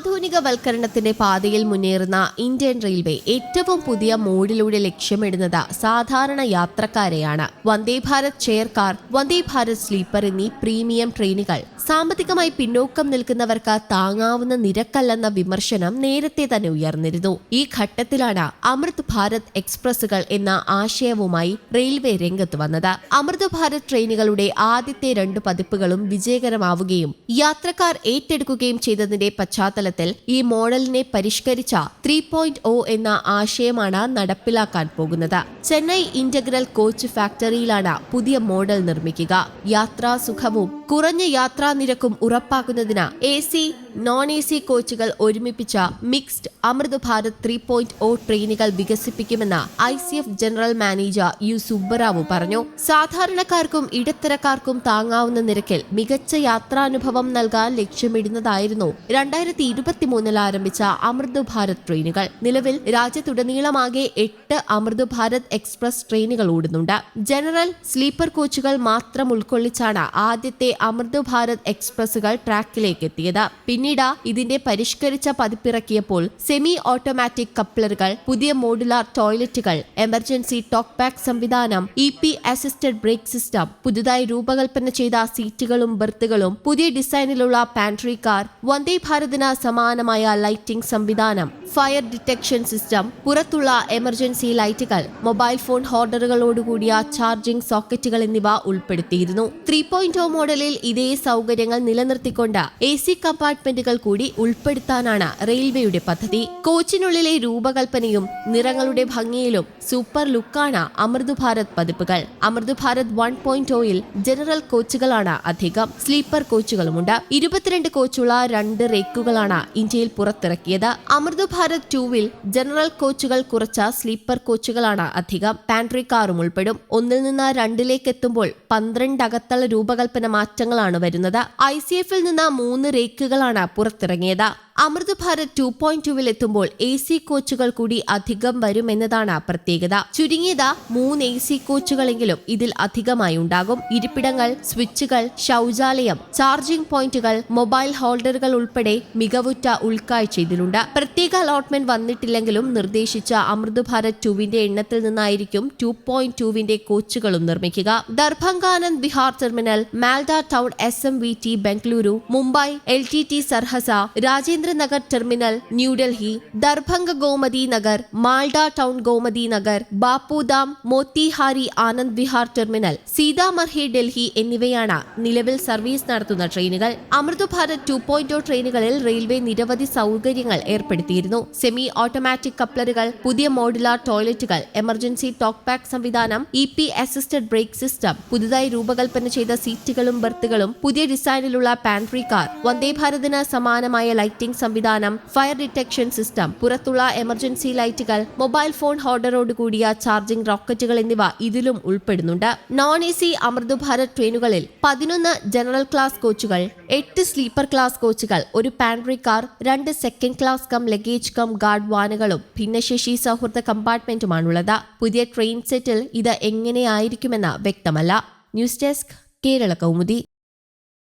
ആധുനികവൽക്കരണത്തിന്റെ പാതയിൽ മുന്നേറുന്ന Indian railway ഏറ്റവും പുതിയ മോഡിലൂടെ ലക്ഷ്യമിടുന്നത് സാധാരണ യാത്രക്കാരെയാണ്. Vande Bharat chair car Vande Bharat sleeper എന്നീ പ്രീമിയം ട്രെയിനുകൾ സാമ്പത്തികമായി പിന്നോക്കം നിൽക്കുന്നവർക്ക് താങ്ങാവുന്ന നിരക്കല്ലെന്ന വിമർശനം നേരത്തെ തന്നെ ഉയർന്നിരുന്നു. ഈ ഘട്ടത്തിലാണ് അമൃത് ഭാരത് എക്സ്പ്രസുകൾ എന്ന ആശയവുമായി റെയിൽവേ രംഗത്ത് വന്നത്. അമൃത് ഭാരത് ട്രെയിനുകളുടെ ആദ്യത്തെ രണ്ട് പതിപ്പുകളും വിജയകരമാവുകയും യാത്രക്കാർ ഏറ്റെടുക്കുകയും ചെയ്തതിന്റെ പശ്ചാത്തലത്തിൽ ഈ മോഡലിനെ പരിഷ്കരിച്ച ത്രീ എന്ന ആശയമാണ് നടപ്പിലാക്കാൻ പോകുന്നത്. ചെന്നൈ ഇന്റഗ്രൽ കോച്ച് ഫാക്ടറിയിലാണ് പുതിയ മോഡൽ നിർമ്മിക്കുക. യാത്രാ സുഖവും കുറഞ്ഞ യാത്രാ നിരക്കും ഉറപ്പാക്കുന്നതിന് A C non A C കോച്ചുകൾ ഒരുമിപ്പിച്ച mixed Amrit Bharat three point O ട്രെയിനുകൾ വികസിപ്പിക്കുമെന്ന് I C F general manager U Subbarao പറഞ്ഞു. സാധാരണക്കാർക്കും ഇടത്തരക്കാർക്കും താങ്ങാവുന്ന നിരക്കിൽ മികച്ച യാത്രാനുഭവം നൽകാൻ ലക്ഷ്യമിടുന്നതായിരുന്നു രണ്ടായിരത്തി ഇരുപത്തിമൂന്നിൽ ആരംഭിച്ച അമൃത് ഭാരത് ട്രെയിനുകൾ. നിലവിൽ രാജ്യത്തുടനീളമാകെ എട്ട് അമൃത് ഭാരത് എക്സ്പ്രസ് ട്രെയിനുകൾ ഓടുന്നുണ്ട്. ജനറൽ സ്ലീപ്പർ കോച്ചുകൾ മാത്രം ഉൾക്കൊള്ളിച്ചാണ് ആദ്യത്തെ അമൃത് ഭാരത് എക്സ്പ്രസുകൾ ട്രാക്കിലേക്ക് എത്തിയത് പിന്നീട് ഇതിന്റെ പരിഷ്കരിച്ച പതിപ്പിറക്കിയപ്പോൾ സെമി ഓട്ടോമാറ്റിക് കപ്ലറുകൾ പുതിയ മോഡുലാർ ടോയ്ലറ്റുകൾ എമർജൻസി ടോക്ക് ബാക്ക് സംവിധാനം E P assisted brake system പുതുതായി രൂപകൽപ്പന ചെയ്ത സീറ്റുകളും ബെർത്തുകളും പുതിയ ഡിസൈനിലുള്ള പാൻട്രി കാർ വന്ദേ ഭാരതിന് സമാനമായ ലൈറ്റിംഗ് സംവിധാനം ഫയർ ഡിറ്റക്ഷൻ സിസ്റ്റം പുറത്തുള്ള എമർജൻസി ലൈറ്റുകൾ മൊബൈൽ ഫോൺ ഹോർഡറുകളോടുകൂടിയ ചാർജിംഗ് സോക്കറ്റുകൾ എന്നിവ ഉൾപ്പെടുത്തിയിരുന്നു. ത്രീ പോയിന്റ് മോഡലിൽ ഇതേ സൗകര്യങ്ങൾ നിലനിർത്തിക്കൊണ്ട് എ സി കമ്പാർട്ട്മെന്റുകൾ കൂടി ഉൾപ്പെടുത്താനാണ് റെയിൽവേയുടെ പദ്ധതി. കോച്ചിനുള്ളിലെ രൂപകൽപ്പനയും നിറങ്ങളുടെ ഭംഗിയിലും സൂപ്പർ ലുക്കാണ് അമൃത് ഭാരത് പതിപ്പുകൾ. അമൃത് ഭാരത് വൺ പോയിന്റ് ഓയിൽ ജനറൽ കോച്ചുകളാണ് അധികം. സ്ലീപ്പർ കോച്ചുകളുമുണ്ട്. ഇരുപത്തിരണ്ട് കോച്ചുള്ള രണ്ട് റേക്കുകളാണ് ഇന്ത്യയിൽ പുറത്തിറക്കിയത്. അമൃത് ഭാരത് ടൂവിൽ ജനറൽ കോച്ചുകൾ കുറച്ച സ്ലീപ്പർ കോച്ചുകളാണ് അധികം പാൻട്രി കാറും ഉൾപ്പെടും. ഒന്നിൽ നിന്ന് രണ്ടിലേക്ക് എത്തുമ്പോൾ പന്ത്രണ്ട് അകത്തള രൂപകൽപ്പന മാറ്റങ്ങളാണ് വരുന്നത്. ഐ സി എഫിൽ നിന്ന് മൂന്ന് റേക്കുകളാണ് പുറത്തിറങ്ങിയത്. അമൃത് ഭാരത് ടു പോയിന്റ് ടുവിൽ എത്തുമ്പോൾ എ സി കോച്ചുകൾ കൂടി അധികം വരുമെന്നതാണ് പ്രത്യേകത. ചുരുങ്ങിയത് മൂന്ന് എ സി കോച്ചുകളെങ്കിലും ഇതിൽ അധികമായി ഉണ്ടാകും. ഇരിപ്പിടങ്ങൾ സ്വിച്ചുകൾ ശൗചാലയം ചാർജിംഗ് പോയിന്റുകൾ മൊബൈൽ ഹോൾഡറുകൾ ഉൾപ്പെടെ മികവുറ്റ ഉൾക്കാഴ്ച ഇതിലുണ്ട് പ്രത്യേക അലോട്ട്മെന്റ് വന്നിട്ടില്ലെങ്കിലും നിർദ്ദേശിച്ച അമൃത് ഭാരത് ടുവിന്റെ എണ്ണത്തിൽ നിന്നായിരിക്കും ടു പോയിന്റ് ടുവിന്റെ കോച്ചുകളും നിർമ്മിക്കുക. ദർഭംഗാനന്ദ് Vihar terminal Malda town S M V T Bengaluru Mumbai L T T Saharsa Rajendra Nagar terminal New Delhi Darbhanga Gomti Nagar Malda town Gomti Nagar Bapudham Motihari Anand Vihar terminal Sitamarhi Delhi എന്നിവയാണ് നിലവിൽ service നടത്തുന്ന ട്രെയിനുകൾ. Amrit Bharat two point ട്രെയിനുകളിൽ railway നിരവധി സൗകര്യങ്ങൾ ഏർപ്പെടുത്തിയിരുന്നു. Semi automatic കപ്ലറുകൾ പുതിയ മോഡുലാർ ടോയ്ലറ്റുകൾ എമർജൻസി ടോക്ക് പാക്ക് സംവിധാനം E P assisted brake system പുതുതായി രൂപകൽപ്പന ചെയ്ത സീറ്റുകളും ബർത്തുകളും പുതിയ ഡിസൈനിലുള്ള പാൻട്രി കാർ വന്ദേ ഭാരതിന് സമാനമായ ലൈറ്റിംഗ് സംവിധാനം ഫയർ ഡിറ്റക്ഷൻ സിസ്റ്റം പുറത്തുള്ള എമർജൻസി ലൈറ്റുകൾ മൊബൈൽ ഫോൺ ഹോർഡറോട് കൂടിയ ചാർജിംഗ് റോക്കറ്റുകൾ എന്നിവ ഇതിലും ഉൾപ്പെടുന്നുണ്ട്. Non A C Amrit Bharat ട്രെയിനുകളിൽ പതിനൊന്ന് ജനറൽ ക്ലാസ് കോച്ചുകൾ എട്ട് സ്ലീപ്പർ ക്ലാസ് കോച്ചുകൾ ഒരു പാൻട്രി കാർ രണ്ട് second class cum luggage cum guard വാനുകളും ഭിന്നശേഷി സൗഹൃദ കമ്പാർട്ട്മെന്റുമാണുള്ളത് പുതിയ ട്രെയിൻ സെറ്റിൽ ഇത് എങ്ങനെയായിരിക്കുമെന്ന് വ്യക്തമല്ല. News desk Kerala Kaumudi.